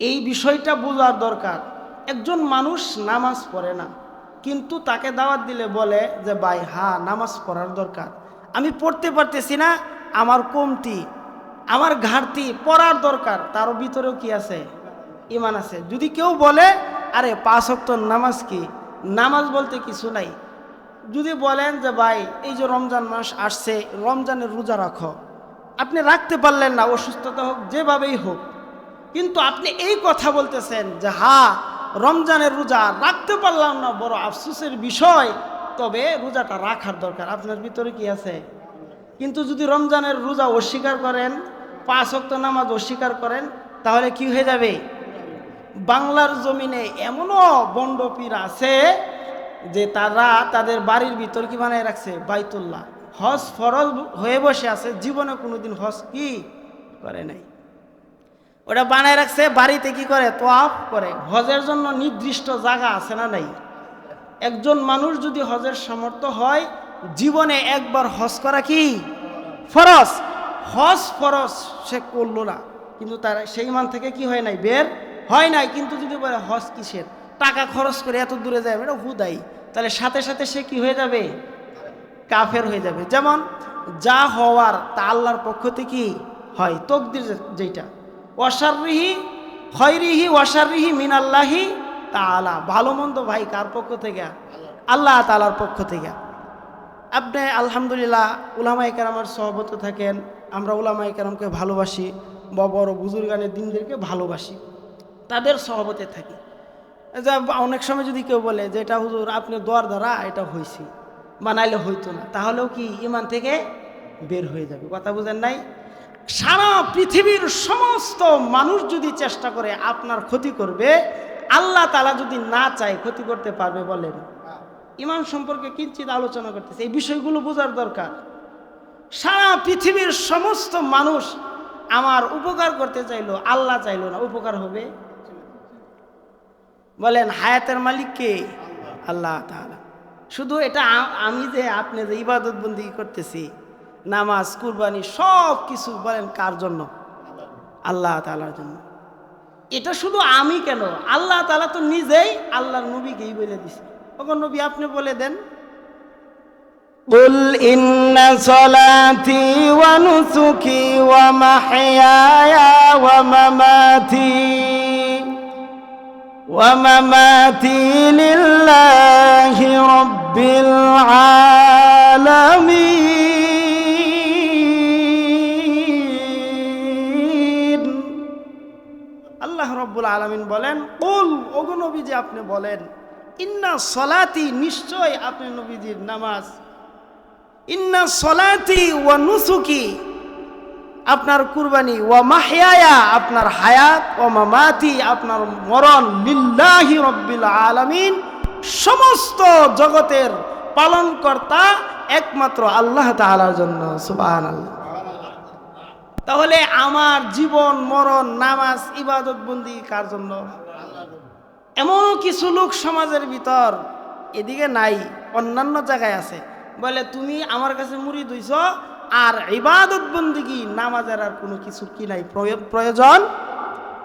এই বিষয়টা বোঝার দরকার। একজন মানুষ নামাজ পড়ে না, কিন্তু তাকে দাওয়াত দিলে বলে যে, ভাই, হা, নামাজ পড়ার দরকার। আমি পড়তে পারতেছি না, আমার কমতি, আমার ঘাটতি পড়ার দরকার। তার ভিতরেও কি আছে? ইমান আছে। যদি কেউ বলে, আরে, পাঁচ অক্টর নামাজ কি? নামাজ বলতে কিছু নাই। যদি বলেন যে, ভাই, এই যে রমজান মাস আসছে, রমজানের রোজা রাখো। আপনি রাখতে পারলেন না, অসুস্থতা হোক, যেভাবেই হোক। কিন্তু আপনি এই কথা বলতেছেন যে, হা, রমজানের রোজা রাখতে পারলাম না, বড় আফসোসের বিষয়। তবে রোজাটা রাখার দরকার। আপনার ভিতরে কি আছে? কিন্তু যদি রমজানের রোজা অস্বীকার করেন, পাঁচ অক্ত নামাজ অস্বীকার করেন, তাহলে কি হয়ে যাবে? বাংলার জমিনে এমনও বন্ডপীর আছে যে, তারা তাদের বাড়ির ভিতর কি বানায় রাখছে? বাইতুল্লাহ। হজ ফরজ হয়ে বসে আছে, জীবনে কোনোদিন হজ কি করে নাই? ওটা বানায় রাখছে, বাড়িতে কি করে? তোয়াফ করে। হজের জন্য নির্দিষ্ট জায়গা আছে না নাই? একজন মানুষ যদি হজের সামর্থ্য হয়, জীবনে একবার হজ করা কি? ফরজ। হজ ফরজ সে করল না। কিন্তু তার সেই মান থেকে কি হয় নাই? বের হয় নাই। কিন্তু যদি বলে হজ কিসের? টাকা খরচ করে এত দূরে যায়, এটা হুদাই। তাহলে সাথে সাথে সে কি হয়ে যাবে? কাফের হয়ে যাবে। যেমন, যা হওয়ার তা আল্লাহর পক্ষ থেকে হয়? তকদির যেটা ওয়াসারিহি খয়রিহি ওয়াসারিহি মিনাল্লাহি তালা ভালো মন্দ ভাই কার পক্ষ থেকে? আল্লাহ তালার পক্ষ থেকে। আপনি আলহামদুলিল্লাহ উলামাই কারামের সহবত থাকেন। আমরা উলামাই ভালোবাসি বা বড় বুজুর্গানের দিনদেরকে ভালোবাসি। তাদের সহবতে থাকি। যা অনেক সময় যদি কেউ বলে যে, এটা হুজুর, আপনি দোয়ার দ্বারা এটা হয়েছি বানাইলে হইতো না। তাহলেও কি ইমান থেকে বের হয়ে যাবে? কথা বুঝেন নাই? সারা পৃথিবীর সমস্ত মানুষ যদি চেষ্টা করে আপনার ক্ষতি করবে, আল্লাহ তালা যদি না চায় ক্ষতি করতে পারবে বলেন। ইমান সম্পর্কে কিঞ্চিত আলোচনা করতেছে, এই বিষয়গুলো বোঝার দরকার। সারা পৃথিবীর সমস্ত মানুষ আমার উপকার করতে চাইলো, আল্লাহ চাইলো না, উপকার হবে? বলেন, হায়াতের মালিক কে? আল্লাহ শুধু এটা আমি যে, আপনি যে ইবাদত বন্দি করতেছি নামাজ কুরবানি সব কিছু বলেন কার জন্য আল্লাহ তাআলার জন্য এটা শুধু আমি কেন আল্লাহ তাআলা তো নিজেই আল্লাহর নবীকেই বলে দিছে তখন নবী আপনি বলে দেন قل إن صلاتي ونسكي ومحياي ومماتي ومماتي لله رب العالمين রব্বুল আলমিন বলেন, কুল, ওগো নবীজি আপনি বলেন, ইন্না সলাতি নিশ্চয় আপনি নবীজির নামাজ। ইন্না সলাতি ওয়া নুসুকি, আপনার কুরবানি। ওয়া মাহিয়ায়া, আপনার হায়াত। ও মামাতি, আপনার মরণ। লিল্লাহি রব্বিল আলামিন। সমস্ত জগতের পালনকর্তা একমাত্র আল্লাহ তাআলার জন্য, সুবহানাল্লাহ। তাহলে আমার জীবন, মরণ, নামাজ, ইবাদত বন্দি কার জন্য? এমন কিছু লোক সমাজের ভিতর এদিকে নাই, অন্যান্য জায়গায় আছে। বলে, তুমি আমার কাছে মুড়ি দুইছ আর ইবাদত বন্দিগি নামাজের আর কোনো কিছু কি নাই? প্রয়- প্রয়োজন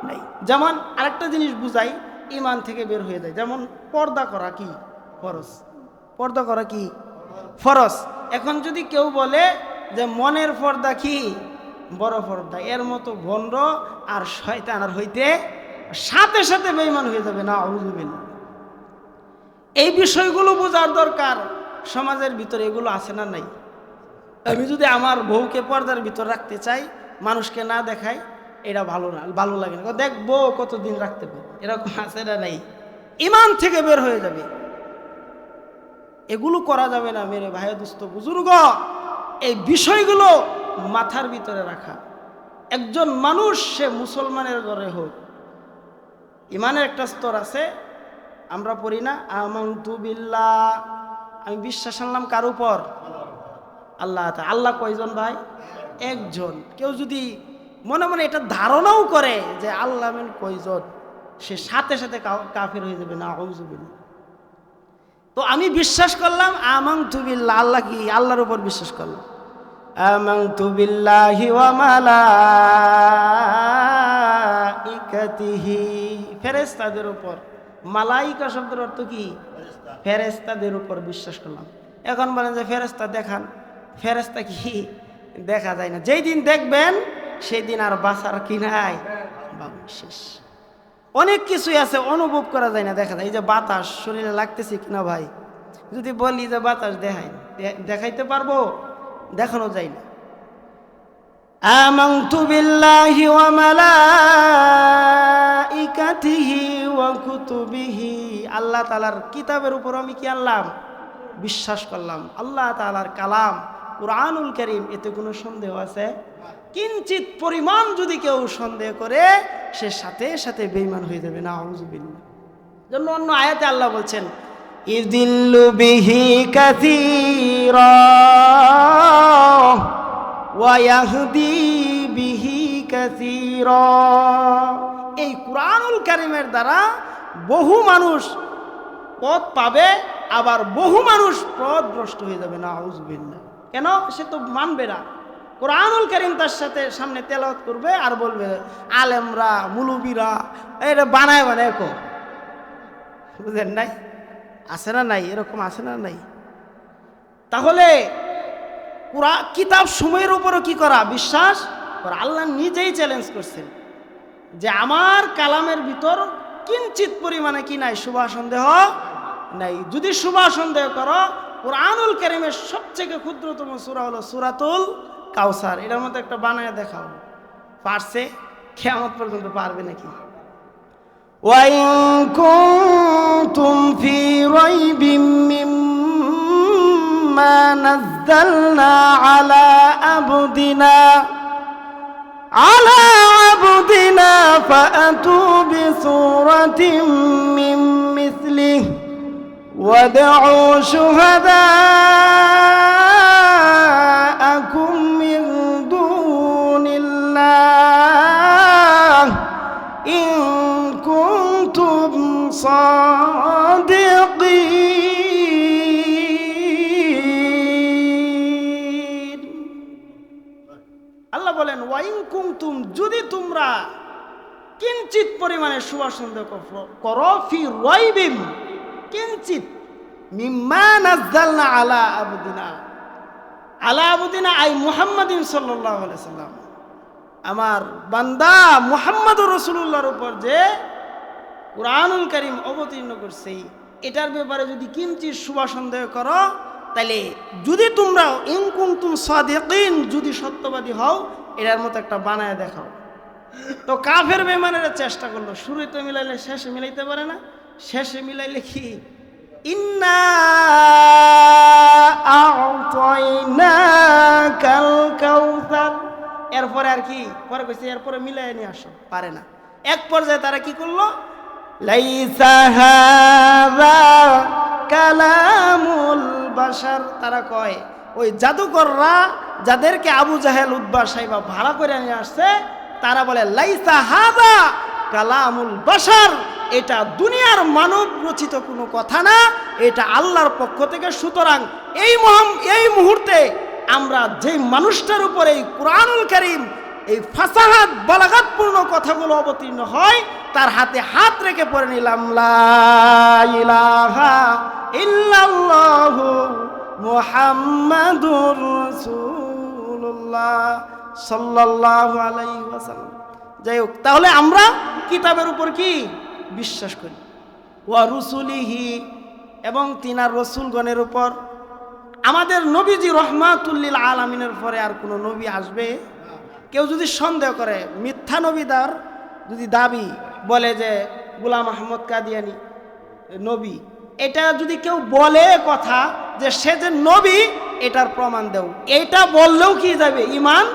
নাই। যেমন আরেকটা জিনিস বুঝাই ইমান থেকে বের হয়ে যায়। যেমন পর্দা করা কি? ফরজ। পর্দা করা কি? ফরজ। এখন যদি কেউ বলে যে, মনের পর্দা কি? বড় পর্দা এর মতো ভণ্ড আর শয়তান আর হইতে সাথে সাথে বেইমান হয়ে যাবে না আউজুবিল্লাহ এই বিষয়গুলো বোঝার দরকার সমাজের ভিতরে এগুলো আছে না নাই? আমি যদি আমার বউকে পর্দার ভিতর রাখতে চাই, মানুষকে না দেখাই, এটা ভালো না, ভালো লাগে না। দেখব কতদিন রাখতে পারে? এরকম আছে না নাই? ইমান থেকে বের হয়ে যাবে। এগুলো করা যাবে না, মেরে ভাই দুস্থ বুজুর্গ। এই বিষয়গুলো মাথার ভিতরে রাখা। একজন মানুষ সে মুসলমানের ঘরে হোক। ইমানের একটা স্তর আছে, আমরা পড়ি না, আমন্তু বিল্লাহ। আমি বিশ্বাস আনলাম কার উপর? আল্লাহ আল্লাহ কয়জন ভাই? একজন। কেউ যদি মনে মনে এটা ধারণাও করে যে আল্লাহ মেন কয়জন, সে সাথে সাথে কাফের হয়ে যাবে না আউজুবিল্লাহ তো আমি বিশ্বাস করলাম আমাং তুবিল্লাহ আল্লাহ কি? আল্লাহর উপর বিশ্বাস করলাম। ওয়া মালা মালাইকাতিহি। ফেরেশতাদের উপর। মালাইকা শব্দের অর্থ কি? ফেরেশতাদের উপর বিশ্বাস করলাম। এখন বলেন যে ফেরেশতা দেখান। ফেরেশতা কি? দেখা যায় না। যেই দিন দেখবেন সেই দিন আর বাঁচার কি নাই? বাবু শেষ। অনেক কিছুই আছে অনুভব করা যায় না দেখা যায়। এই যে বাতাস শরীরে লাগতেছে কিনা ভাই? যদি বলি যে বাতাস দেখাই দেখাইতে পারব? দেখানো যায় না آمنت بالله وملائكته وكتبه আল্লাহ তালার কিতাবের উপর আমি কি আল্লাহ বিশ্বাস করলাম আল্লাহ তালার কালাম কুরআনুল করিম এতে কোনো সন্দেহ আছে কিঞ্চিত পরিমাণ যদি কেউ সন্দেহ করে সে সাথে সাথে বেইমান হয়ে যাবে না আউযুবিল্লাহ জন্য অন্য আয়াতে আল্লাহ বলছেন ইদিল্লু বিহি কাসীরা ওয়াহদি বিহি কাসীরা। এই কুরআনুল কারিমের দ্বারা বহু মানুষ পথ পাবে, আবার বহু মানুষ পথভ্রষ্ট হয়ে যাবে না আউজবিল্লা কেন? সে তো মানবে না। কোরআনুল করিম তার সাথে সামনে তেলাওয়াত করবে আর বলবে, আলেমরা, মুলুবিরা এটা বানায় বানায় কো। বুঝলেন নাই? আছে না নাই? এরকম আছে না নাই? তাহলে পুরা কিতাব সময়ের উপরও কি করা? বিশ্বাস? করা আল্লাহ নিজেই চ্যালেঞ্জ করছেন যে আমার কালামের ভিতর কিঞ্চিত পরিমাণে কি নাই? শুভা সন্দেহ নাই। যদি শুভা সন্দেহ করো, কোরআনুল করিমের সবথেকে ক্ষুদ্রতম সূরা হলো সূরাতুল কাউসার এটার মধ্যে একটা বানায় দেখাও। পারছে? খেয়ামত পর্যন্ত পারবে নাকি? وإن كنتم في ريب مما نزلنا على عبدنا على عبدنا فأتوا بسورة من مثله وادعوا شهداءكم সাদিকিন আল্লাহ বলেন ওয়াইং কুমতুম যদি তোমরা কিঞ্চিত পরিমাণে সুবা সন্দেহ করো ফি রয়বিম কিঞ্চিত মিম্মা নাজদালনা আলা আবদিনা। আলা আবদিনা, আই মুহাম্মাদিন সাল্লাল্লাহু আলাইহি সাল্লাম। আমার বান্দা মুহাম্মদ রসুল্লাহর উপর যে কোরআনুল করিম অবতীর্ণ করছে, এটার ব্যাপারে যদি কিঞ্চিত শুভা সন্দেহ করো, তাহলে যদি তোমরা ইনকুম তুম সাদেকিন, যদি সত্যবাদী হও এটার মতো একটা বানায় দেখাও। তো কাফের বেমানের চেষ্টা করল শুরুতে মিলাইলে শেষে মিলাইতে পারে না, শেষে মিলাইলে কি? এরপরে আর কি? পরে কইছে, এরপরে মিলাই নিয়ে আসো। পারে না। এক পর্যায়ে তারা কি করল? বাশার। তারা কয়, ওই জাদুকররা যাদেরকে আবু জাহেল উদ্বা সাহেবা ভাড়া করে নিয়ে আসছে, তারা বলে, লাইসা হাদা কালামুল বাশার। এটা দুনিয়ার মানব রচিত কোনো কথা না, এটা আল্লাহর পক্ষ থেকে। সুতরাং এই মহাম, এই মুহূর্তে আমরা যেই মানুষটার উপর এই কোরআনুল করিম, এই ফাসাহাত বালাগাতপূর্ণ কথাগুলো অবতীর্ণ হয় তার হাতে হাত রেখে পড়ে নিলাম মুহাম্মাদুর রাসূলুল্লাহ সাল্লাল্লাহু আলাইহি যাই হোক, তাহলে আমরা কিতাবের উপর কি বিশ্বাস করি? ওয়া রুসুলিহি এবং তিনার রসুলগণের উপর। আমাদের নবীজি রহমাতুল্লিল আলমিনের পরে আর কোনো নবী আসবে? কেউ যদি সন্দেহ করে, মিথ্যা নবীদার যদি দাবি বলে যে গুলাম আহমদ কাদিয়ানি নবী, এটা যদি কেউ বলে কথা যে সে যে নবী, এটার প্রমাণ দেও। এটা বললেও কি যাবে? ইমান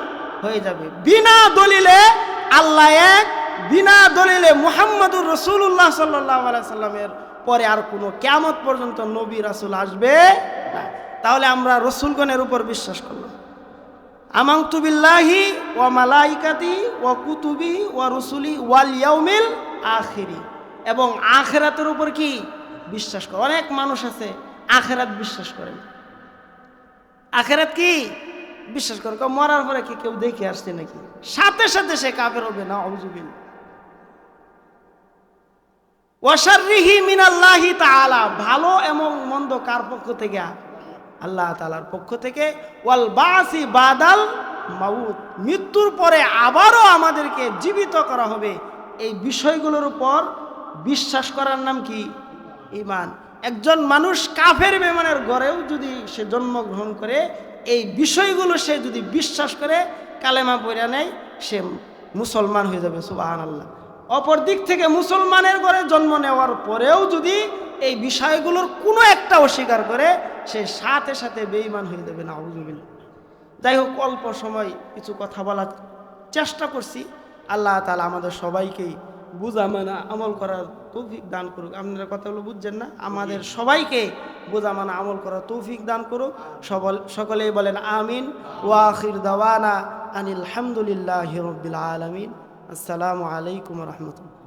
হয়ে যাবে। বিনা দলিলে আল্লাহ এক, বিনা দলিলে মুহাম্মদুর রসুল্লাহ সাল্লাহ সাল্লামের পরে আর কোনো কেমত পর্যন্ত নবী রাসুল আসবে তাহলে আমরা রসুলগণের উপর বিশ্বাস করলাম। আমাংতু বিল্লাহি ওয়া মালাইকাতি ওয়া কুতুবি ওয়া রসুলি ওয়াল ইয়াউমিল আখিরি। এবং আখেরাতের উপর কি? বিশ্বাস করে। অনেক মানুষ আছে, আখেরাত বিশ্বাস করেন আখেরাত কি? বিশ্বাস করে। মরার পরে কি কেউ দেখে আসছে নাকি? সাথে সাথে সে কাফের হবে না অবজুবিল ওয়াশারিহি মিনাল্লাহি তাআলা। ভালো এবং মন্দ কার পক্ষ থেকে? আল্লাহ তাআলার পক্ষ থেকে, ওয়াল বাসি বাদাল মাউত মৃত্যুর পরে আবারও আমাদেরকে জীবিত করা হবে। এই বিষয়গুলোর উপর বিশ্বাস করার নাম কি? ইমান একজন মানুষ কাফের বেমানের গড়েও যদি সে জন্মগ্রহণ করে, এই বিষয়গুলো সে যদি বিশ্বাস করে, কালেমা পড়া নেয়, সে মুসলমান হয়ে যাবে সুবাহান আল্লাহ অপর দিক থেকে মুসলমানের ঘরে জন্ম নেওয়ার পরেও যদি এই বিষয়গুলোর কোনো একটা অস্বীকার করে সে সাথে সাথে বেঈমান হয়ে যাবে না যাই হোক অল্প সময় কিছু কথা বলার চেষ্টা করছি। আল্লাহ তালা আমাদের সবাইকেই বুঝা মানা আমল করার তৌফিক দান করুক। আপনারা কথাগুলো বুঝছেন না? আমাদের সবাইকে বোঝা মানা আমল করার তৌফিক দান করুক। সবল সকলেই বলেন আমিন। ওয়াখির দাওয়ানা আনিল হামদুলিল্লাহ রব্বিল আলমিন। আসসালামু আলাইকুম রহমতুল্লাহ।